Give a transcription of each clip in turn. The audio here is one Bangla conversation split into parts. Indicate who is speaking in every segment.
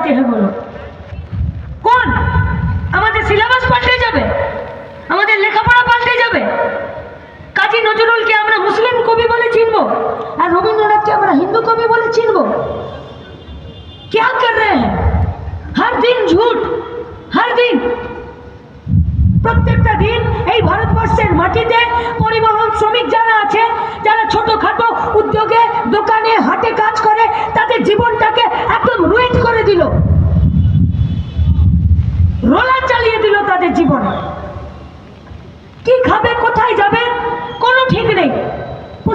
Speaker 1: जानते हैं बोलो কোন আমাদের সিলেবাস পাল্টে যাবে আমাদের লেখাপড়া পাল্টে যাবে কাজী নজরুলকে আমরা মুসলিম কবি বলে চিনব আর রবীন্দ্রনাথকে আমরা হিন্দু কবি বলে চিনব क्या कर रहे हैं हर दिन झूठ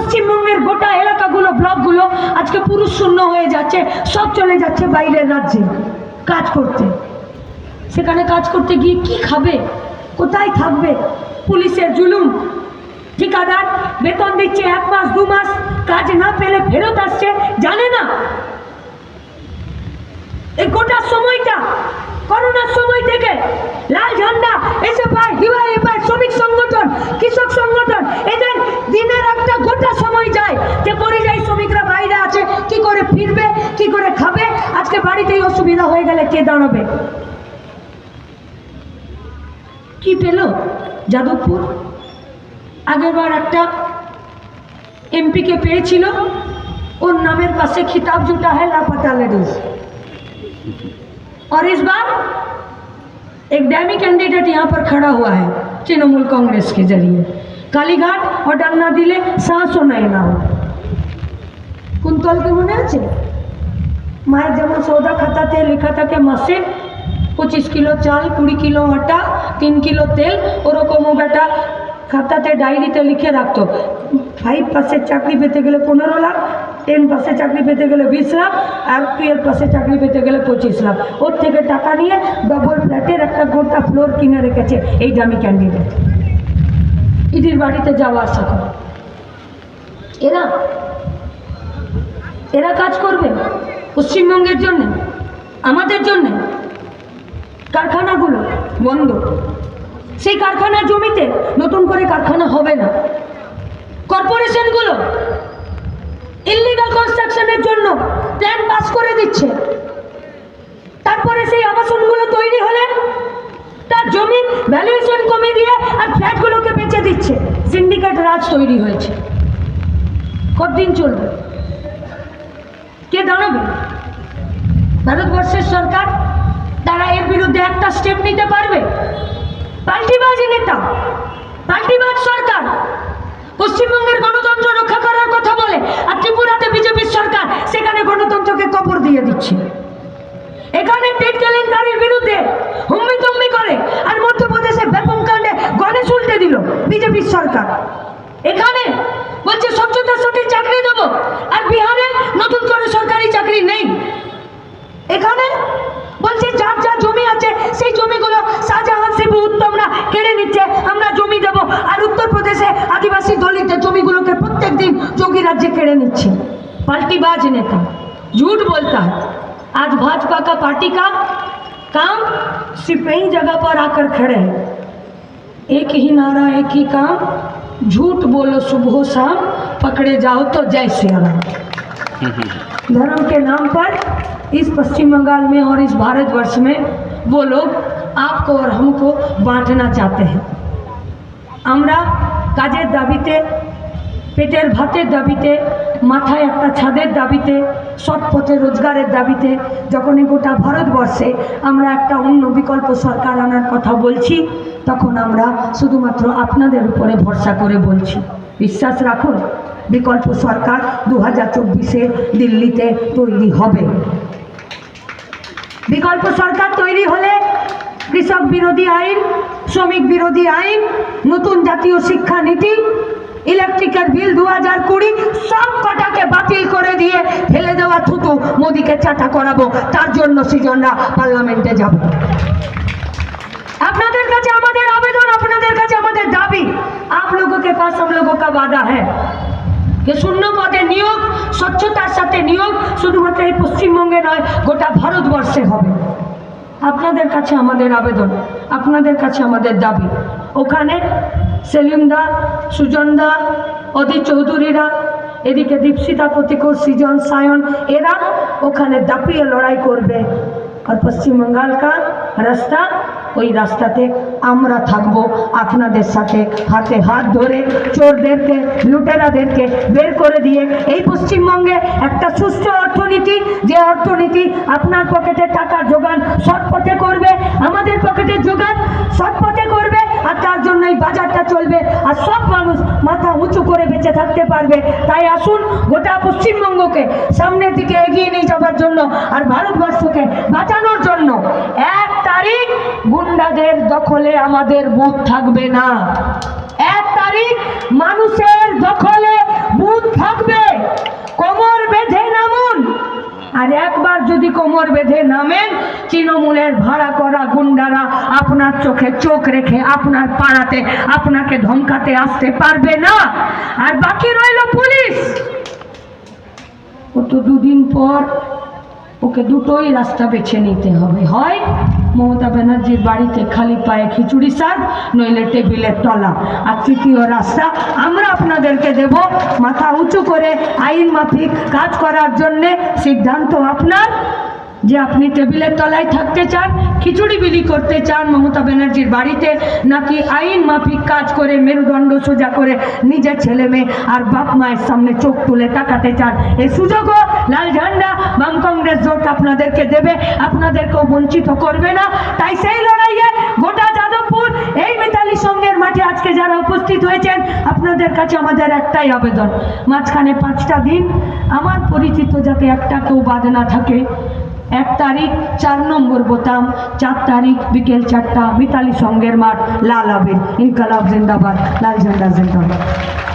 Speaker 1: পশ্চিমবঙ্গের গোটা এলাকাগুলো, ব্লকগুলো আজকে পুরুষ শূন্য হয়ে যাচ্ছে, সব চলে যাচ্ছে বাইরের রাজ্যে কাজ করতে। সেখানে কাজ করতে গিয়ে কি খাবে? কোথায় থাকবে? পুলিশের জুলুম। ঠিকাদার বেতন দিচ্ছে এক মাস, দু মাস, কাজ না পেলে ফেরত আসছে, জানে না। এই গোটা সময়টা, করোনার সময় থেকে দাঁড়াবে কি পেল যাদবপুর আগেরবার একটা এমপিকে পেয়েছিল ওর নামের পাশে खिताब जुटा है लापता लेडीज और इस बार एक डैमी कैंडिडेट यहाँ पर खड़ा हुआ है तृणमूल कांग्रेस के जरिए কালীঘাট অর্ডার না দিলে শ্বাসও নাই না হয় কুন্তলকে মনে আছে মায়ের যেমন সৌদা খাতাতে লেখা থাকে মাসে পঁচিশ কিলো চাল, কুড়ি কিলো আটা, তিন কিলো তেল, ওরকমও বেটা খাতাতে, ডায়েরিতে লিখে রাখতো। ফাইভ পাসের চাকরি পেতে গেলে পনেরো লাখ, টেন পাসে চাকরি পেতে গেলে বিশ লাখ, আর টুয়েলভ পাসে চাকরি পেতে গেলে পঁচিশ লাখ। ওর থেকে টাকা নিয়ে ডবল ফ্ল্যাটের একটা গোটা ফ্লোর কিনে রেখেছে এই দামি ক্যান্ডিডেট ইডির বাড়িতে যাওয়া আসা করে। এরা? এরা কাজ করবে? পশ্চিমবঙ্গের জন্য, আমাদের জন্য কারখানাগুলো বন্ধ। সেই কারখানার জমিতে নতুন করে কারখানা হবে না। কর্পোরেশনগুলো ইলিগাল কনস্ট্রাকশনের জন্য প্ল্যান পাস করে দিচ্ছে। তারপরে সেই আবাসনগুলো তৈরি হলে তার জমি ভ্যালুয়েশন কমে দিয়ে আর ফ্ল্যাটগুলোকে বেচে দিচ্ছে। সিন্ডিকেট রাজ তৈরি হয়েছে। কতদিন চলবে? কে দাঁড়াবে? ভারতবর্ষের সরকার তারা এর বিরুদ্ধে একটা স্টেপ নিতে পারবে? পাল্টিবাজ নেতা, পাল্টিবাজ সরকার, পশ্চিমবঙ্গের গণতন্ত্র রক্ষা করার কথা বলে আর ত্রিপুরাতে বিজেপির সরকার সেখানে গণতন্ত্রকে কবর দিয়ে দিচ্ছে। এখানে টেট কেলেঙ্কারির বিরুদ্ধে হুম্মি তুম্মি করে আর মধ্যপ্রদেশে ব্যাপক কাণ্ডে গণেশ উল্টে দিল বিজেপির সরকার। এখানে বলছে স্বচ্ছতার সাথে চাকরি দেবো আর বিহারে নতুন করে সরকারি চাকরি নেই এখানে বলছে যার যা জমি আছে সেই জমিগুলো শাহজাহান শিবু উত্তমরা কেড়ে নিচ্ছে আমরা জমি দেব আর উত্তরপ্রদেশে আদিবাসী দলিতের জমিগুলোকে প্রত্যেক দিন যোগী রাজ্যে কেড়ে নিচ্ছে पार्टीबाज नेता झूठ बोलता है आज भाजपा का पार्टी का काम सिर्फ यही जगह पर आकर खड़े हैं एक ही नारा एक ही काम झूठ बोलो सुबह शाम पकड़े जाओ तो जय श्री राम धर्म के नाम पर इस पश्चिम बंगाल में और इस भारतवर्ष में वो लोग आपको और हमको बांटना चाहते हैं আমরা কাজের দাবিতে পেটের ভাতের দাবিতে মাথায় একটা ছাদের দাবিতে সৎ পথে রোজগারের দাবিতে যখনই গোটা ভারতবর্ষে আমরা একটা অন্য বিকল্প সরকার আনার কথা বলছি তখন আমরা শুধুমাত্র আপনাদের উপরে ভরসা করে বলছি। বিশ্বাস রাখুন, বিকল্প সরকার দু হাজার চব্বিশে দিল্লিতে তৈরি হবে। বিকল্প সরকার তৈরি হলে কৃষক বিরোধী আইন, শ্রমিক বিরোধী আইন, নতুন জাতীয় শিক্ষা নীতি ইলেকট্রিকের বিল দু হাজার কুড়ি সব কটাকে বাতিল করে দিয়ে ফেলে দেওয়া থুতু মোদিকে চাটা করাবো। তার জন্য সৃজনরা পার্লামেন্টে যাব। আপনাদের কাছে আমাদের আবেদন, আপনাদের কাছে আমাদের দাবি। আপ লোককে পাশ আম বাধা হ্যাঁ। যে শূন্য পদে নিয়োগ, স্বচ্ছতার সাথে নিয়োগ, শুধুমাত্র এই পশ্চিমবঙ্গে নয়, গোটা ভারতবর্ষে হবে। আপনাদের কাছে আমাদের আবেদন, আপনাদের কাছে আমাদের দাবি। ওখানে সেলিম দা, সুজন দা চৌধুরীরা, এদিকে দীপসিতা প্রতিকূল সৃজন সায়ন, এরা ওখানে দাপিয়ে লড়াই করবে। আর পশ্চিম বঙ্গাল রাস্তা ওই রাস্তাতে আমরা থাকব আপনাদের সাথে। হাতে হাত ধরে চোরদেরকে, লুটেরাদেরকে বের করে দিয়ে এই পশ্চিমবঙ্গে একটা সুস্থ অর্থনীতি, যে অর্থনীতি আপনার পকেটে টাকা যোগান সৎ পথে করবে, আমাদের পকেটে যোগান সৎ পথে করবে, আর তার জন্য এই বাজারটা চলবে, আর সব মানুষ মাথা উঁচু করে বেঁচে থাকতে পারবে। তাই আসুন গোটা পশ্চিমবঙ্গকে সামনের দিকে এগিয়ে নিয়ে যাওয়ার জন্য, আর ভারতবর্ষকে বাঁচানোর জন্য তারিখ, গুন্ডাদের দখলে আমাদের বুথ থাকবে না। এক তারিখ, মানুষের দখলে বুথ থাকবে। কোমর বেঁধে নামুন। আর একবার যদি কোমর বেঁধে নামেন, তৃণমূলের ভাড়া করা গুন্ডারা আপনার চোখে চোখ রেখে আপনার পাড়াতে, আপনাকে ধমকাতে আসতে পারবে না। আর বাকি রইল পুলিশ। ও তো দুদিন পর ওকে দুটোই রাস্তা বেছে নিতে হবে, হয়? মমতা ব্যানার্জির বাড়িতে খালি পায়ে খিচুড়ি শাক নইলে টেবিলের তলা। আর তৃতীয় রাস্তা, আমরা আপনাদেরকে দেব মাথা উঁচু করে আইন মাফিক কাজ করার জন্যে সিদ্ধান্ত আপনার। যে আপনি টেবিলের তলায় থাকতে চান, খিচুড়ি বিলি করতে চান মমতা ব্যানার্জির বাড়িতে, নাকি আইন মাফিক কাজ করে মেরুদণ্ড সোজা করে নিজের ছেলে মেয়ে আর বাপ মায়ের সামনে চোখ তুলে তাকাতে চান? এ সুযোগও লাল ঝান্ডা কংগ্রেস জোট আপনাদেরকে দেবে, আপনাদেরকেও বঞ্চিত করবে না। তাই সেই লড়াইয়ে গোটা যাদবপুর এই মিতালি সঙ্গের মাঠে আজকে যারা উপস্থিত হয়েছেন, আপনাদের কাছে আমাদের একটাই আবেদন। মাঝখানে পাঁচটা দিন, আমার পরিচিত যাতে একটা কেউ বাদ না থাকে। এক তারিখ, চার নম্বর বোতাম, চার তারিখ বিকেল চারটা, মিতালি সঙ্গের মাঠ, লাল আবির, ইনকালাব জিন্দাবাদ, লাল ঝান্ডা জিন্দাবাদ।